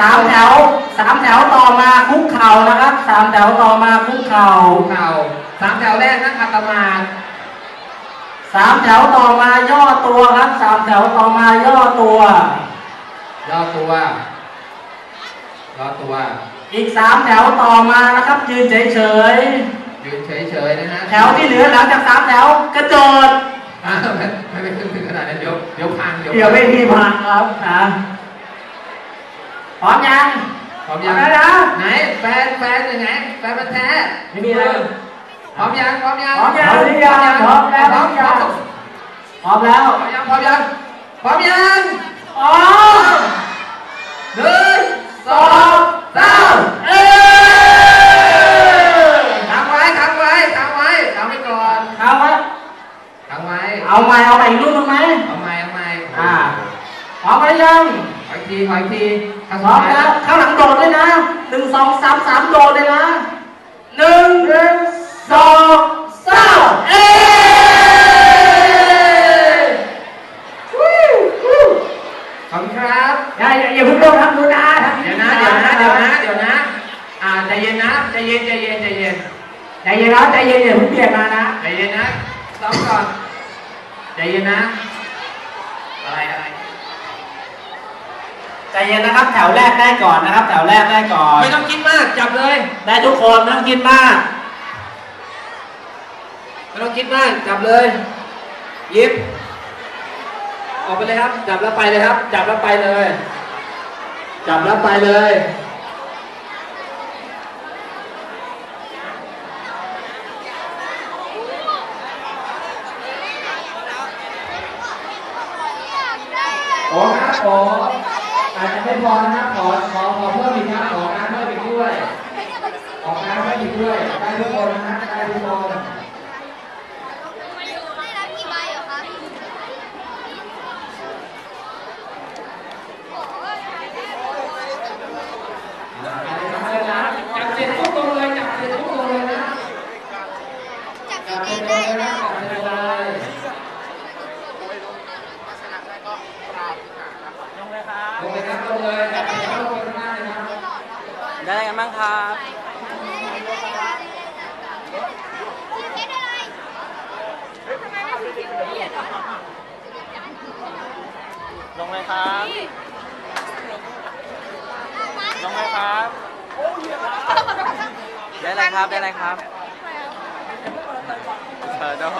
สามแถวสามแถวต่อมาคุกเข่านะครับสามแถวต่อมาคุกเข่าคุกเข่าสามแถวแรกนะขัดสมาธิสามแถวต่อมาย่อตัวครับสามแถวต่อมาย่อตัว ย่อตัว ย่อตัว อีกสามแถวต่อมานะครับ ยืนเฉยยืนเฉยๆนะฮะๆแถวที่เหลือหลังจากสามแถวกระโดดอ่าไม่ไม่ไม่ขึ้นถึงขนาดนั้นเดี๋ยวเดี๋ยวพังเดี๋ยวเดี๋ยวไม่มีพังครับนะ พร้อมยังพร้อมยังพร้อมแล้วนะไหนแฟนแฟนยังไงแฟนมันแท้ไม่มีอะไรพร้อมยังพร้อมยังพร้อมยังหรือยังพร้อมแล้วพร้อมพร้อมยังพร้อมแล้วพร้อมยังพร้อมยังพร้อมยังอ๋อหนึ่งสองสามเอ้ยทำไว้ทำไว้ทำไว้ทำไว้ก่อนเอาไว้ทำไว้เอาใหม่เอาใหม่อีกรูปหนึงไหมเอาใหม่เอาใหม่อ่า พร้อมไหมยังขออีกทีขออีกทีครั้งพสุร้ดอมท้ายแล้วข้างหลังโดดเลยนะหนึ่งสองสามสามโดดเลยนะหนึ่งสองสามเอ้ยวู้วู้ขอบคุณครับ อย่าอย่าอย่าเพิ่งโดดทำดูนะทำเดี๋ยวนะเดี๋ยวนะเดี๋ยวนะเดี๋ยวนะอ่าใจเย็นนะใจเย็นใจเย็นใจเย็นใจเย็นนะใจเย็นอย่าเพิ่งเปลี่ยนมานะ ใจเย็นนะซ้อมก่อนใจเย็นนะอะไรอะไร ใจเย็นนะครับ แถวแรกได้ก่อนนะครับ แถวแรกได้ก่อน ไม่ต้องคิดมากจับเลย ได้ทุกคนไม่ต้องคิดมากไม่ต้องคิดมากจับเลยยิบออกไปเลยครับ จับแล้วไปเลยครับ จับแล้วไปเลย จับแล้วไปเลยโอ้ครับข อาจจะไม่พอนะครับขอขอขอเพิ่มอีกครับขอการเพิ่มอีกด้วยขอการเพิ่มอีกด้วยได้ทุกคนนะได้ทุกคน จับเจ็ดทุกตรงเลยจับเจ็ดทุกตรงเลยนะจับเจ็ดตรงเลยนะจับเจ็ดตรงเลยลงเลย ครับลงเลยจับเจ็ดทุกตรงเลยนะครับได้กันบ้างครับลงเลยครับลงเลยครับได้เลยครับได้เลยครับเออเดี๋ยว